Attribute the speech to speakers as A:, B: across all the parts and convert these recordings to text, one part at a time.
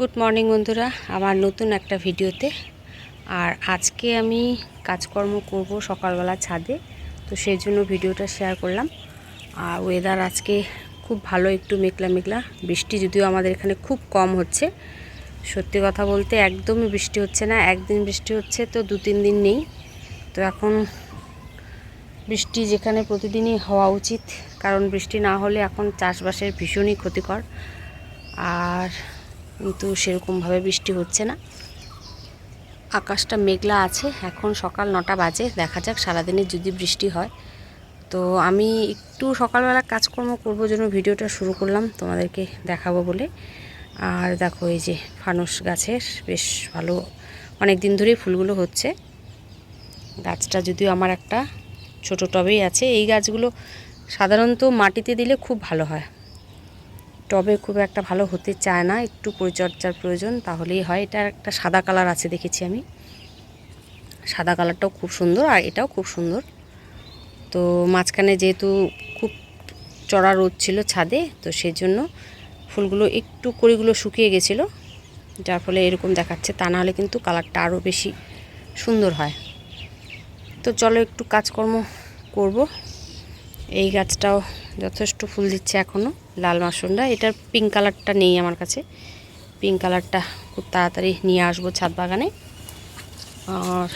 A: Good morning বন্ধুরা। আমার নতুন একটা ভিডিওতে। আর আজকে আমি কাজকর্ম করব সকালবেলা ছাদে। তো সেই জন্য ভিডিওটা শেয়ার করলাম। আর ওয়েদার আজকে খুব ভালো, একটু মেঘলা মেঘলা। বৃষ্টি যদিও আমাদের এখানে খুব কম হচ্ছে। সত্যি কথা বলতে একদমই বৃষ্টি হচ্ছে না। একদিন বৃষ্টি হচ্ছে তো দু, তিন দিন নেই। তো এখন বৃষ্টি যেখানে প্রতিদিনই হওয়া উচিত। কারণ বৃষ্টি না হলে এখন চাষবাসের ভীষণই ক্ষতিকর। আর কিন্তু সেরকমভাবে বৃষ্টি হচ্ছে না। আকাশটা মেঘলা আছে, এখন সকাল নটা বাজে, দেখা যাক সারাদিনে যদি বৃষ্টি হয়। তো আমি একটু সকালবেলা কাজকর্ম করব জন্য ভিডিওটা শুরু করলাম, তোমাদেরকে দেখাবো বলে। আর দেখো এই যে ফানুস গাছের বেশ ভালো অনেক দিন ধরেই ফুলগুলো হচ্ছে। গাছটা যদিও আমার একটা ছোট টবেই আছে, এই গাছগুলো সাধারণত মাটিতে দিলে খুব ভালো হয়। টবে খুব একটা ভালো হতে চায় না, একটু পরিচর্যার প্রয়োজন, তাহলেই হয়। এটা একটা সাদা কালার আছে দেখেছি আমি। সাদা কালারটাও খুব সুন্দর আর এটাও খুব সুন্দর। তো মাঝখানে যেহেতু খুব চড়া রোদ ছিল ছাদে, তো সেই জন্য ফুলগুলো একটু কড়িগুলো শুকিয়ে গেছিল, যার ফলে এরকম দেখাচ্ছে। তা নাহলে কিন্তু কালারটা আরও বেশি সুন্দর হয়। তো চলো একটু কাজকর্ম করব। এই গাছটাও যথেষ্ট ফুল দিচ্ছে এখনও লাল মাসুন্ডা এটার পিঙ্ক কালারটা নেই আমার কাছে। পিঙ্ক কালারটা খুব তাড়াতাড়ি নিয়ে আসব ছাদ বাগানে। আর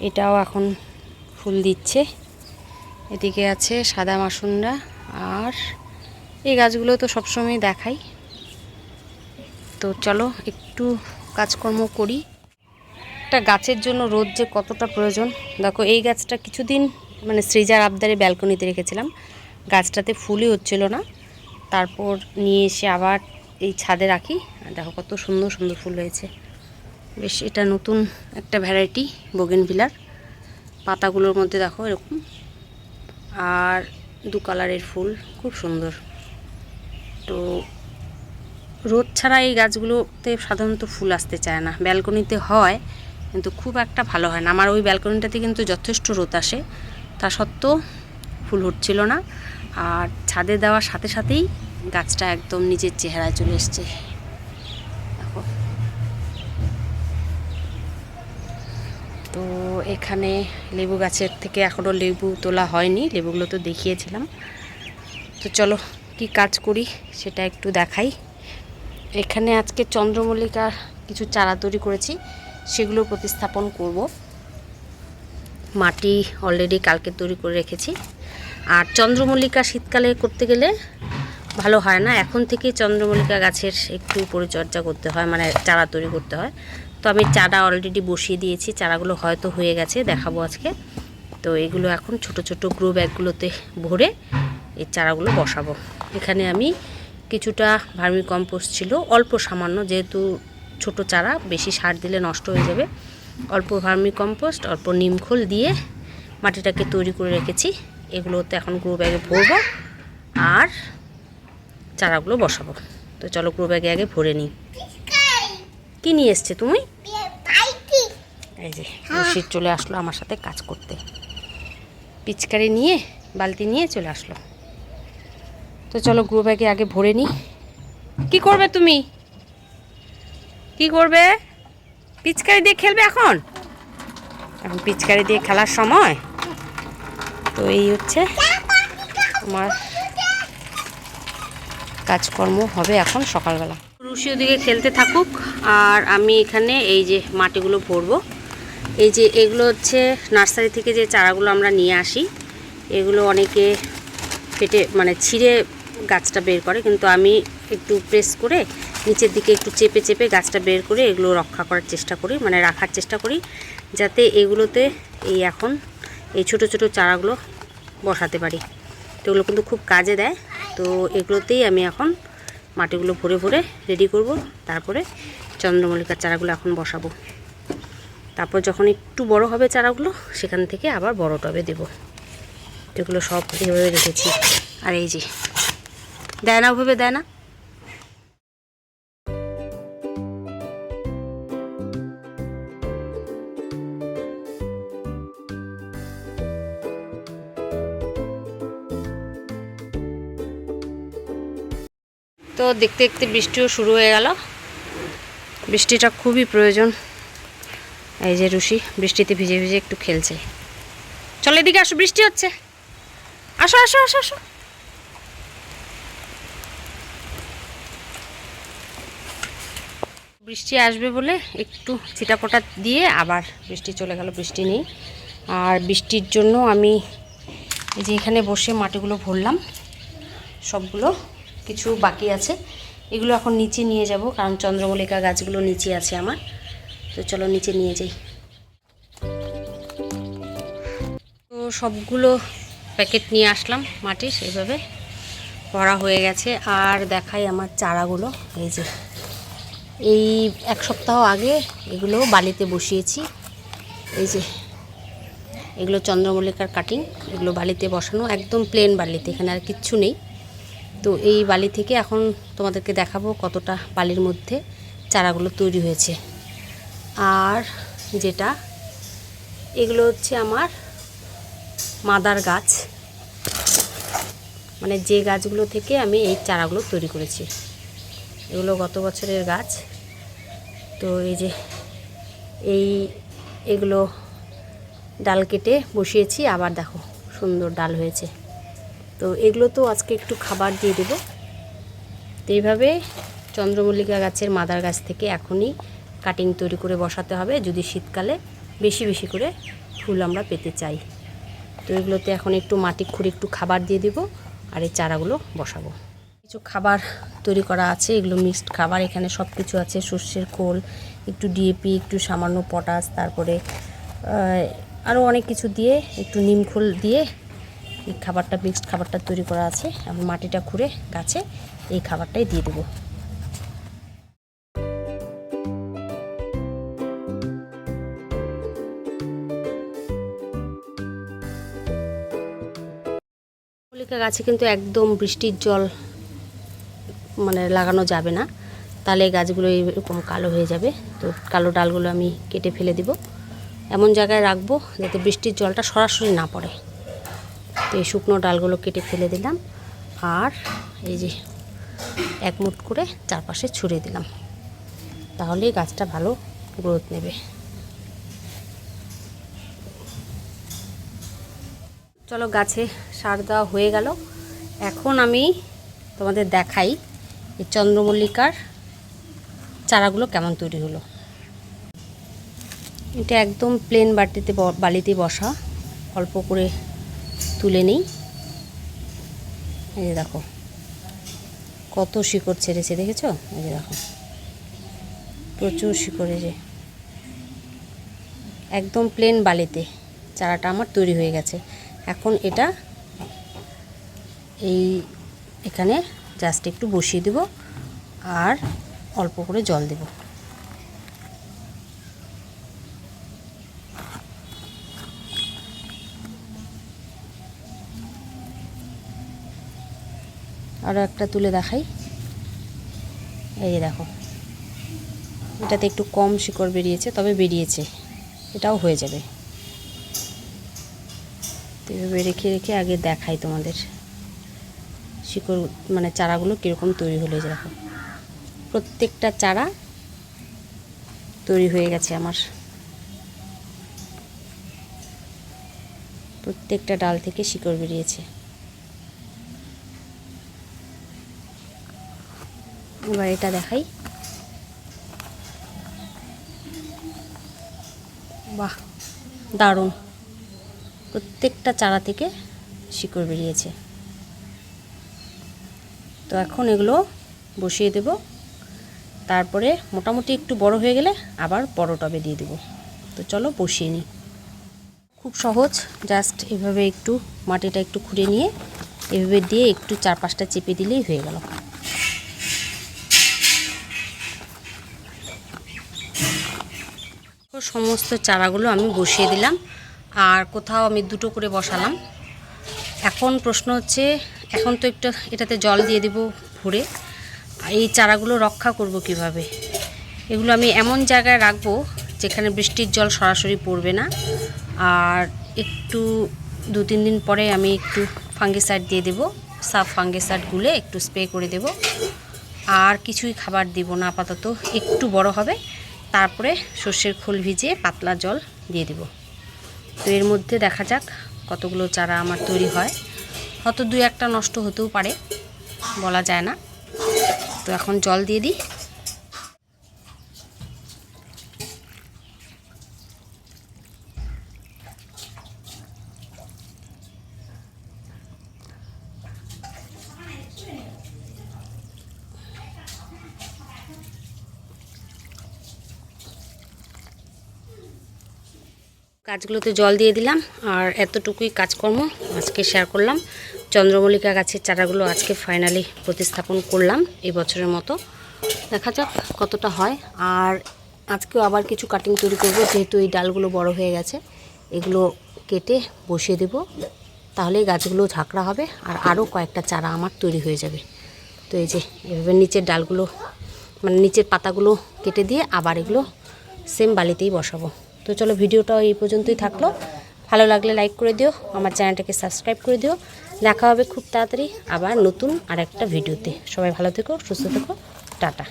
A: এটাও এখন ফুল দিচ্ছে। এদিকে আছে সাদা মাসুন্ডা আর এই গাছগুলো তো সবসময় দেখাই। তো চলো একটু কাজকর্ম করি। একটা গাছের জন্য রোদ যে কতটা প্রয়োজন। দেখো, এই গাছটা কিছুদিন মানে সৃজার আবদারে ব্যালকনিতে রেখেছিলাম। গাছটাতে ফুলই হচ্ছিল না। তারপর নিয়ে এসে আবার এই ছাদে রাখি। দেখো কত সুন্দর সুন্দর ফুল হয়েছে। বেশ, এটা নতুন একটা ভ্যারাইটি বিলার পাতাগুলোর মধ্যে দেখো এরকম। আর দু কালারের ফুল, খুব সুন্দর। তো রোদ ছাড়া এই গাছগুলোতে সাধারণত ফুল আসতে চায় না। ব্যালকনিতে হয়, কিন্তু খুব একটা ভালো হয় না। আমার ওই ব্যালকনিটাতে কিন্তু যথেষ্ট রোদ আসে। তা সত্ত্বেও ফুল হচ্ছিল না। আর ছাদে দেওয়ার সাথে সাথেই গাছটা একদম নিজের চেহারায় চলে এসছে। দেখো। তো এখানে লেবু গাছের থেকে এখনও লেবু তোলা হয়নি, লেবুগুলো তো দেখিয়েছিলাম। তো চলো কি কাজ করি সেটা একটু দেখাই। এখানে আজকে চন্দ্রমল্লিকার কিছু চারা তৈরি করেছি, সেগুলো প্রতিস্থাপন করব। মাটি অলরেডি কালকে তৈরি করে রেখেছি। আর চন্দ্রমল্লিকা শীতকালে করতে গেলে ভালো হয় না। এখন থেকে চন্দ্রমল্লিকা গাছের একটু পরিচর্যা করতে হয় মানে চারা তৈরি করতে হয়। তো আমি চারা অলরেডি বসিয়ে দিয়েছি, চারাগুলো হয়তো হয়ে গেছে, দেখাবো আজকে। তো এগুলো এখন ছোট ছোট গ্রো ব্যাগগুলোতে ভরে এই চারাগুলো বসাবো। এখানে আমি কিছুটা ভার্মি কম্পোস্ট ছিল, অল্প সামান্য, যেহেতু ছোট চারা, বেশি সার দিলে নষ্ট হয়ে যাবে। অল্প ভার্মি কম্পোস্ট, অল্প নিমখোল দিয়ে মাটিটাকে তৈরি করে রেখেছি। এগুলোতে এখন গ্রো ব্যাগে ভরবো আর চারাগুলো বসাবো। তো চলো গ্রো ব্যাগে আগে ভরে নিই। কি নিয়ে এসছে তুমি? এই যে চলে আসলো আমার সাথে কাজ করতে। পিচকারি নিয়ে, বালতি নিয়ে চলে আসলো। তো চলো গ্রো ব্যাগে আগে ভরে নিই। কি করবে তুমি? কি করবে? পিচকারি দিয়ে খেলবে এখন? এখন পিচকারি দিয়ে খেলার সময়? তো এই হচ্ছে আমার কাজকর্ম হবে এখন সকালবেলা। রুশি ওদিকে খেলতে থাকুক, আর আমি এখানে এই যে মাটিগুলো ভরবো। এই যে এগুলো হচ্ছে নার্সারি থেকে যে চারাগুলো আমরা নিয়ে আসি, এগুলো অনেকে ফেটে মানে ছিঁড়ে গাছটা বের করে, কিন্তু আমি একটু প্রেস করে নিচের দিকে একটু চেপে চেপে গাছটা বের করে এগুলো রক্ষা করার চেষ্টা করি মানে রাখার চেষ্টা করি, যাতে এগুলোতে এই এখন এই ছোট ছোট চারাগুলো বসাতে পারি। তো এগুলো কিন্তু খুব কাজে দেয়, তো এগুলোতেই আমি এখন মাটিগুলো ভরে ভরে রেডি করব, তারপরে চন্দ্রমল্লিকার চারাগুলো এখন বসাবো। তারপর যখন একটু বড় হবে চারাগুলো, সেখান থেকে আবার বড় টবে দেব। এগুলো সব এভাবে রেখেছি। আর এই যে, দেয় না ওভাবে, দেয় না? তো দেখতে দেখতে বৃষ্টিও শুরু হয়ে গেল। বৃষ্টিটা খুবই প্রয়োজন। এই যে রুশি, বৃষ্টিতে ভিজে ভিজে একটু খেলছে। চলো এদিকে আসো, বৃষ্টি হচ্ছে। আসো আসো আসো আসো। বৃষ্টি আসবে বলে একটু ছিটাপটা দিয়ে আবার বৃষ্টি চলে গেল, বৃষ্টি নেই। আর বৃষ্টির জন্য আমি যে এখানে বসে মাটিগুলো ভরলাম, সবগুলো। কিছু বাকি আছে। এগুলো এখন নিচে নিয়ে যাব, কারণ চন্দ্রমল্লিকা গাছগুলো নিচে আছে আমার। তো চলো নিচে নিয়ে যাই। তো সবগুলো প্যাকেট নিয়ে আসলাম মাটির, এইভাবে ভরা হয়ে গেছে। আর দেখাই আমার চারাগুলো, এই যে। এই এক সপ্তাহ আগে এগুলো বালিতে বসিয়েছি। এই যে, এগুলো চন্দ্রমল্লিকার কাটিং এগুলো বালিতে বসানো, একদম প্লেন বালিতে, এখানে আর কিচ্ছু নেই। তো এই বালি থেকে এখন তোমাদেরকে দেখাবো কতটা বালির মধ্যে চারাগুলো তৈরি হয়েছে। আর যেটা, এগুলো হচ্ছে আমার মাদার গাছ। মানে যে গাছগুলো থেকে আমি এই চারাগুলো তৈরি করেছি। এগুলো গত বছরের গাছ। তো এই যে, এই এগুলো ডাল কেটে বসিয়েছি, আবার দেখো সুন্দর ডাল হয়েছে। তো এগুলো তো আজকে একটু খাবার দিয়ে দেবো। তো এইভাবে চন্দ্রমল্লিকা গাছের মাদার গাছ থেকে এখনই কাটিং তৈরি করে বসাতে হবে, যদি শীতকালে বেশি বেশি করে ফুল আমরা পেতে চাই। তো এগুলোতে এখন একটু মাটি খুঁড়ে একটু খাবার দিয়ে দেব আর এই চারাগুলো বসাবো। কিছু খাবার তৈরি করা আছে, এগুলো মিক্সড খাবার, এখানে সব কিছু আছে, সর্ষের খোল, একটু ডিএপি একটু সামান্য পটাশ তারপরে আরও অনেক কিছু দিয়ে একটু নিম খোল দিয়ে এই খাবারটা মিক্সড খাবারটা তৈরি করা আছে আমি মাটিটা খুঁড়ে গাছে এই খাবারটাই দিয়ে দেবো। মল্লিকা গাছে কিন্তু একদম বৃষ্টির জল মানে লাগানো যাবে না। তাহলে গাছগুলো এরকম কালো হয়ে যাবে। তো কালো ডালগুলো আমি কেটে ফেলে দিব। এমন জায়গায় রাখব যাতে বৃষ্টির জলটা সরাসরি না পড়ে। এই শুকনো ডালগুলো কেটে ফেলে দিলাম। আর এই যে এক মুঠ করে চারপাশে ছড়িয়ে দিলাম। তাহলে গাছটা ভালো গ্রোথ নেবে। চলো গাছে সার দেওয়া হয়ে গেল। এখন আমি তোমাদের দেখাই এই চন্দ্রমল্লিকার চারাগুলো কেমন তৈরি হলো। এটা একদম প্লেন বাটিতে বালিতে বসা। অল্প করে তুলে নিই। এই যে দেখো, কত শিকড় ছেড়েছে, দেখেছ? এই যে দেখো, প্রচুর শিকড়ে যে, একদম প্লেন বালিতে, চারাটা আমার তৈরি হয়ে গেছে। এখন এটা এই এখানে জাস্ট একটু বসিয়ে দেব আর অল্প করে জল দেব। আরও একটা তুলে দেখাই। এই দেখো। এটাতে একটু কম শিকড় বেরিয়েছে, তবে বেরিয়েছে। এটাও হয়ে যাবে। এভাবে রেখে রেখে আগে দেখাই তোমাদের। শিকড় মানে চারাগুলো কীরকম তৈরি হলে দেখো। প্রত্যেকটা চারা তৈরি হয়ে গেছে আমার। প্রত্যেকটা ডাল থেকে শিকড় বেরিয়েছে। এবার এটা দেখাই। বাহ, দারুণ। প্রত্যেকটা চারা থেকে শিকড় বেরিয়েছে। তো এখন এগুলো বসিয়ে দেব। তারপরে মোটামুটি একটু বড় হয়ে গেলে আবার বড় টবে দিয়ে দেব। তো চলো বসিয়ে নিই। খুব সহজ, জাস্ট এভাবে একটু মাটিটা একটু খুঁড়ে নিয়ে, এভাবে দিয়ে একটু চার পাঁচটা চেপে দিলেই হয়ে গেল। সমস্ত চারাগুলো আমি বসিয়ে দিলাম আর কোথাও আমি দুটো করে বসালাম। এখন প্রশ্ন হচ্ছে, এখন তো একটু এটাতে জল দিয়ে দেব ভরে। এই চারাগুলো রক্ষা করব কীভাবে? এগুলো আমি এমন জায়গায় রাখব যেখানে বৃষ্টির জল সরাসরি পড়বে না। আর একটু দু তিন দিন পরে আমি একটু ফাঙ্গিসাইড দিয়ে দেব। সাফ ফাঙ্গিসাইড গুলে একটু স্প্রে করে দেব। আর কিছুই খাবার দিব না, আপাতত একটু বড় হবে। তারপরে সর্ষের খোল ভিজিয়ে পাতলা জল দিয়ে দিব। তো এর মধ্যে দেখা যাক কতগুলো চারা আমার তৈরি হয়। হয়তো দু একটা নষ্ট হতেও পারে, বলা যায় না। তো এখন জল দিয়ে দিই। গাছগুলোতে জল দিয়ে দিলাম আর এতটুকুই কাজকর্ম আজকে শেয়ার করলাম। চন্দ্রমল্লিকা গাছের চারাগুলো আজকে ফাইনালি প্রতিস্থাপন করলাম এই বছরের মতো। দেখা যাক কতটা হয়। আর আজকেও আবার কিছু কাটিং তৈরি করব, যেহেতু এই ডালগুলো বড় হয়ে গেছে, এগুলো কেটে বসিয়ে দেব। তাহলে গাছগুলো ঝাঁকড়া হবে আর আরও কয়েকটা চারা আমার তৈরি হয়ে যাবে। তো এই যে, এভাবে নিচের ডালগুলো মানে নিচের পাতাগুলো কেটে দিয়ে আবার এগুলো সেম বালিতেই বসাবো। তো চলো ভিডিওটা এই পর্যন্তই থাকল। ভালো লাগলে লাইক করে দিও, আমার চ্যানেলটাকে সাবস্ক্রাইব করে দিও। দেখা হবে খুব তাড়াতাড়ি আবার নতুন আর একটা ভিডিওতে। সবাই ভালো থেকো, সুস্থ থেকো, টাটা।